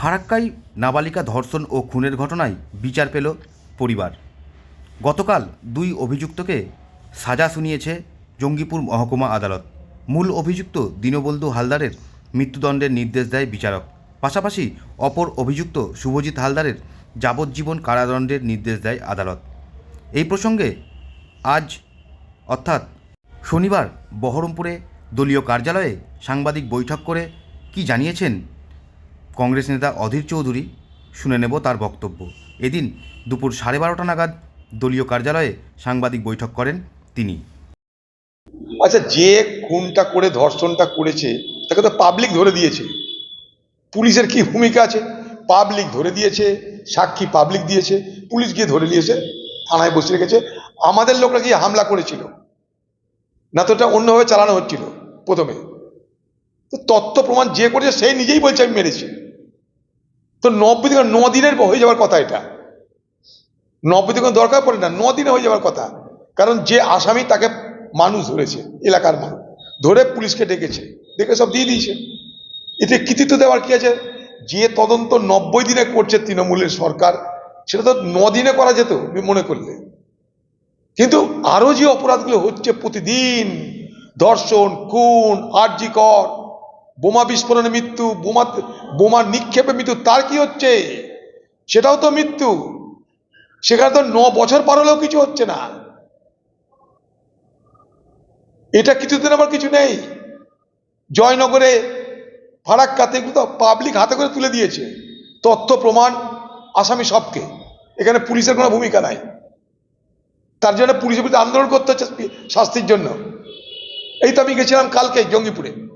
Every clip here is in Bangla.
ফারাক্কাই নাবালিকা ধর্ষণ ও খুনের ঘটনায় বিচার পেল পরিবার। গতকাল দুই অভিযুক্তকে সাজা শুনিয়েছে জঙ্গিপুর মহকুমা আদালত। মূল অভিযুক্ত দীনবন্ধু হালদারের মৃত্যুদণ্ডের নির্দেশ দেয় বিচারক। পাশাপাশি অপর অভিযুক্ত শুভজিৎ হালদারের যাবজ্জীবন কারাদণ্ডের নির্দেশ দেয় আদালত। এই প্রসঙ্গে আজ, অর্থাৎ শনিবার বহরমপুরে দলীয় কার্যালয়ে সাংবাদিক বৈঠক করে কি জানিয়েছেন কংগ্রেস নেতা অধীর চৌধুরী শুনে নেব তার বক্তব্য। এদিন দুপুর সাড়ে বারোটা নাগাদ দলীয় কার্যালয়ে সাংবাদিক বৈঠক করেন তিনি। আচ্ছা যে খুনটা করে, ধর্ষণটা করেছে, তাকে তো পাবলিক ধরে দিয়েছে। পুলিশের কি ভূমিকা আছে? পাবলিক ধরে দিয়েছে, সাক্ষী পাবলিক দিয়েছে, পুলিশ গিয়ে ধরে নিয়েছে, থানায় বসে রেখেছে। আমাদের লোকরা গিয়ে হামলা করেছিল। না তো এটা অন্যভাবে চালানো হচ্ছিল প্রথমে। তো তথ্য প্রমাণ যে করেছে, সেই নিজেই বলছে আমি মেরেছি। তো নব্বই দিন ন দিনের হয়ে যাওয়ার কথা এটা। নব্বই দিন দরকার পড়ে না ন দিনে হয়ে যাওয়ার কথা। কারণ যে আসামি তাকে মানুষ ধরেছে, এলাকার মানুষ। ধরে পুলিশকে ডেকেছে, ডেকে সব দিয়ে দিয়েছে। এতে কৃতিত্ব দেওয়ার কি আছে? যে তদন্ত নব্বই দিনে করছে তৃণমূলের সরকার, সেটা তো ন দিনে করা যেত মনে করলে। কিন্তু আরও যে অপরাধগুলো হচ্ছে প্রতিদিন ধর্ষণ খুন আর্জিকর বোমা বিস্ফোরণে মৃত্যু, বোমা বোমার নিক্ষেপে মৃত্যু, তার কি হচ্ছে? সেটাও তো মৃত্যু। সেখানে তো ন বছর পার হলেও কিছু হচ্ছে না। এটা কিছুদিন আবার কিছু নেই। জয়নগরে ফারাক্কাতে এগুলো তো পাবলিক হাতে করে তুলে দিয়েছে। তথ্য, প্রমাণ, আসামি সবকে। এখানে পুলিশের কোনো ভূমিকা নাই। তার জন্য পুলিশের বিরুদ্ধে আন্দোলন করতে হচ্ছে শাস্তির জন্য। এই তো আমি গেছিলাম কালকে জঙ্গিপুরে।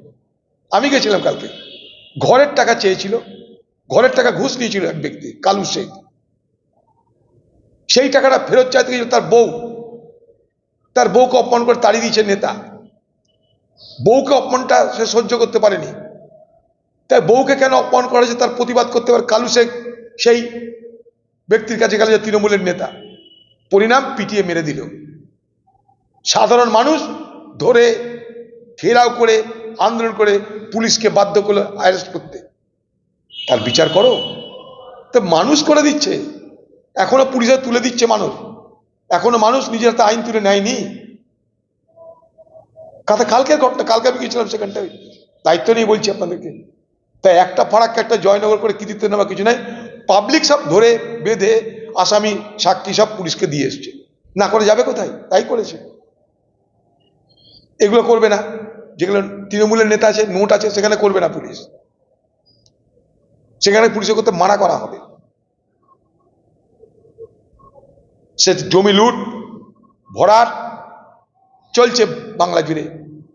আমি গেছিলাম কালকে। ঘরের টাকা চেয়েছিল, ঘরের টাকা ঘুষ নিয়েছিল এক ব্যক্তি, কালু শেখ। সেই টাকাটা ফেরত চাইতে গেছিল তার বউ। তার বউকে অপমান করে তাড়িয়ে দিয়েছে নেতা। বউকে অপমানটা সে সহ্য করতে পারেনি। তাই বউকে কেন অপমান করা হয়েছে তার প্রতিবাদ করতে পারে কালু শেখ, সেই ব্যক্তির কাছে গেল যে তৃণমূলের নেতা। পরিণাম পিটিয়ে মেরে দিল। সাধারণ মানুষ ধরে ঘেরাও করে, আন্দোলন করে পুলিশকে বাধ্য করল অ্যারেস্ট করতে। তার বিচার করো। তো মানুষ করে দিচ্ছে। এখনও পুলিশে তুলে দিচ্ছে মানুষ। এখনও মানুষ নিজের হাতে আইন তুলে নেয়নি। কাথা কালকের ঘটনা, কালকে আমি গিয়েছিলাম সেখানটায়। দায়িত্ব নিয়ে বলছি আপনাদেরকে। তাই একটা ফারাক্কা একটা জয়নগর করে কৃতিত্ব নেওয়া কিছু নাই। পাবলিক সব ধরে বেঁধে আসামি, সাক্ষী সব পুলিশকে দিয়ে এসছে। না করে যাবে কোথায়? তাই করেছে। এগুলো করবে না। যেগুলো তৃণমূলের নেতা আছে, নোট আছে, সেখানে করবে না পুলিশ। সেখানে পুলিশে করতে মানা করা হবে। সে জমি লুট, ভরাট চলছে বাংলা জুড়ে,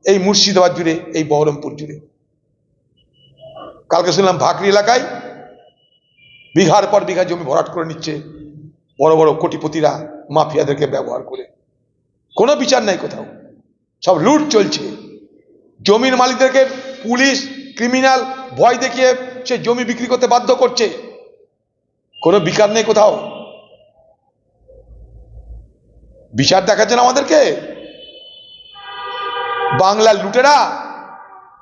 এই মুর্শিদাবাদ জুড়ে, এই বহরমপুর জুড়ে। কালকে শুনলাম ভাকরি এলাকায় বিঘার পর বিঘা জমি ভরাট করে নিচ্ছে বড় বড় কোটিপতিরা, মাফিয়াদেরকে ব্যবহার করে। কোনো বিচার নাই কোথাও। সব লুট চলছে। জমির মালিকদেরকে পুলিশ, ক্রিমিনাল ভয় দেখিয়ে সে জমি বিক্রি করতে বাধ্য করছে। কোনো বিচার নেই কোথাও। বিচার দেখাচ্ছেন আমাদেরকে। বাংলার লুটেরা,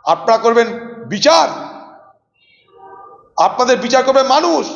আপনারা করবেন বিচার। আপনাদের বিচার করবে মানুষ।